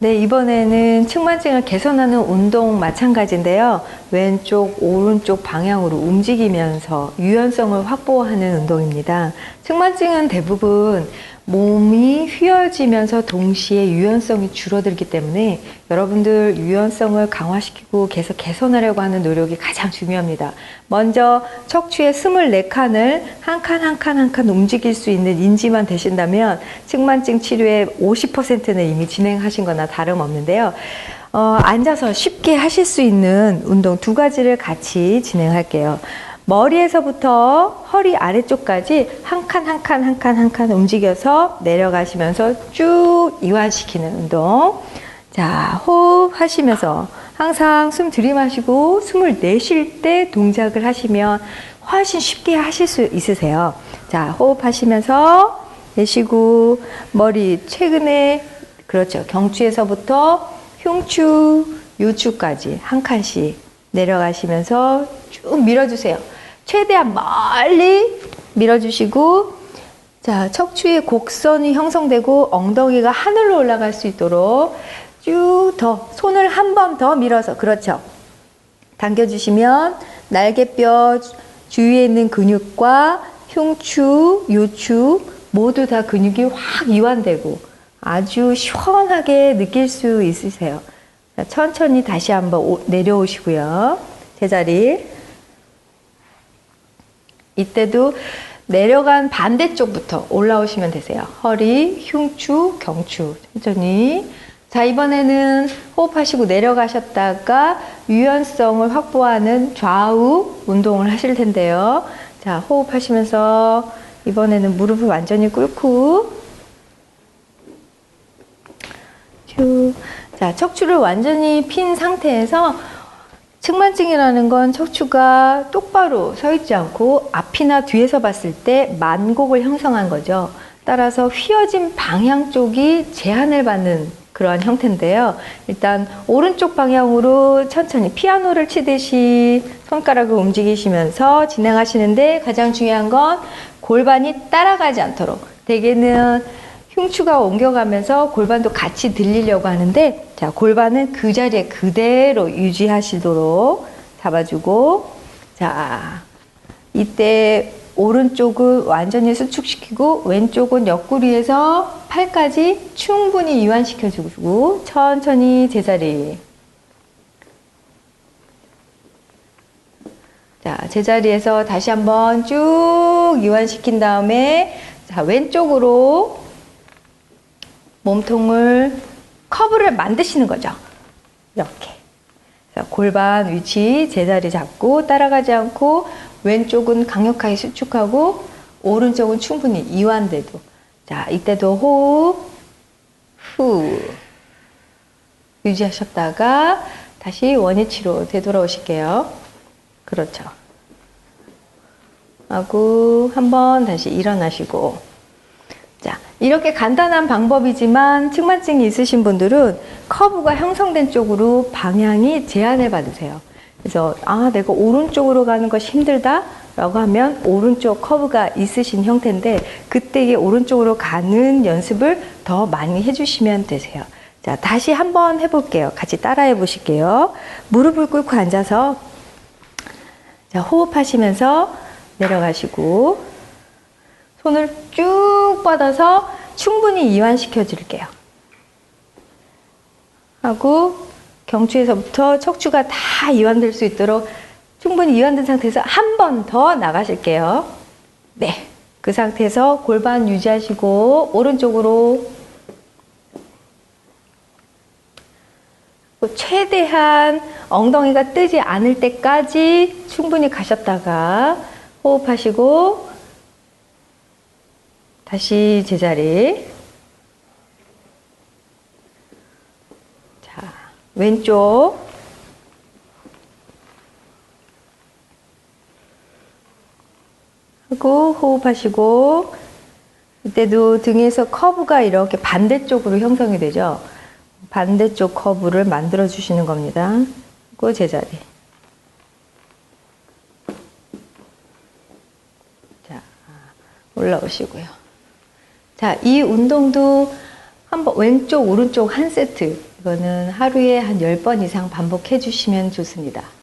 네, 이번에는 측만증을 개선하는 운동 마찬가지인데요. 왼쪽, 오른쪽 방향으로 움직이면서 유연성을 확보하는 운동입니다. 측만증은 대부분 몸이 휘어지면서 동시에 유연성이 줄어들기 때문에 여러분들 유연성을 강화시키고 계속 개선하려고 하는 노력이 가장 중요합니다. 먼저 척추의 24칸을 한 칸 한 칸 한 칸 움직일 수 있는 인지만 되신다면 측만증 치료의 50%는 이미 진행하신 거나 다름없는데요. 어, 앉아서 쉽게 하실 수 있는 운동 두 가지를 같이 진행할게요. 머리에서부터 허리 아래쪽까지 한 칸 한 칸 한 칸 한 칸 움직여서 내려가시면서 쭉 이완시키는 운동. 자, 호흡 하시면서 항상 숨 들이마시고 숨을 내쉴 때 동작을 하시면 훨씬 쉽게 하실 수 있으세요. 자, 호흡 하시면서 내쉬고 머리 최근에 그렇죠. 경추에서부터 흉추, 요추까지 한 칸씩 내려가시면서 쭉 밀어주세요. 최대한 멀리 밀어주시고 자 척추의 곡선이 형성되고 엉덩이가 하늘로 올라갈 수 있도록 쭉 더 손을 한 번 더 밀어서 그렇죠. 당겨주시면 날개뼈 주위에 있는 근육과 흉추, 요추 모두 다 근육이 확 이완되고 아주 시원하게 느낄 수 있으세요. 자, 천천히 다시 한번 오- 내려오시고요. 제자리. 이때도 내려간 반대쪽부터 올라오시면 되세요. 허리, 흉추, 경추. 천천히. 자, 이번에는 호흡하시고 내려가셨다가 유연성을 확보하는 좌우 운동을 하실 텐데요. 자, 호흡하시면서 이번에는 무릎을 완전히 꿇고 쭉. 자, 척추를 완전히 핀 상태에서 측만증이라는 건 척추가 똑바로 서 있지 않고 앞이나 뒤에서 봤을 때 만곡을 형성한 거죠. 따라서 휘어진 방향 쪽이 제한을 받는 그러한 형태인데요. 일단 오른쪽 방향으로 천천히 피아노를 치듯이 손가락을 움직이시면서 진행하시는데 가장 중요한 건 골반이 따라가지 않도록 대개는 흉추가 옮겨가면서 골반도 같이 들리려고 하는데 자 골반은 그 자리에 그대로 유지하시도록 잡아주고 자 이때 오른쪽은 완전히 수축시키고 왼쪽은 옆구리에서 팔까지 충분히 이완시켜주고 천천히 제자리. 자 제자리에서 다시 한번 쭉 이완시킨 다음에 자 왼쪽으로 몸통을 커브를 만드시는 거죠. 이렇게. 골반 위치 제자리 잡고 따라가지 않고 왼쪽은 강력하게 수축하고 오른쪽은 충분히 이완돼도 자 이때도 호흡 후 유지하셨다가 다시 원위치로 되돌아오실게요. 그렇죠. 하고 한번 다시 일어나시고 자, 이렇게 간단한 방법이지만 측만증이 있으신 분들은 커브가 형성된 쪽으로 방향이 제한을 받으세요. 그래서 아, 내가 오른쪽으로 가는 것이 힘들다. 라고 하면 오른쪽 커브가 있으신 형태인데 그때 이게 오른쪽으로 가는 연습을 더 많이 해주시면 되세요. 자, 다시 한번 해볼게요. 같이 따라해 보실게요. 무릎을 꿇고 앉아서 자, 호흡하시면서 내려가시고 손을 쭉 뻗어서 충분히 이완시켜 드릴게요. 하고 경추에서부터 척추가 다 이완될 수 있도록 충분히 이완된 상태에서 한 번 더 나가실게요. 네. 그 상태에서 골반 유지하시고 오른쪽으로 최대한 엉덩이가 뜨지 않을 때까지 충분히 가셨다가 호흡하시고 다시 제자리. 자, 왼쪽. 하고 호흡하시고 이때도 등에서 커브가 이렇게 반대쪽으로 형성이 되죠. 반대쪽 커브를 만들어 주시는 겁니다. 그리고 제자리. 자, 올라오시고요. 자, 이 운동도 한번 왼쪽, 오른쪽 한 세트 이거는 하루에 한 10번 이상 반복해 주시면 좋습니다.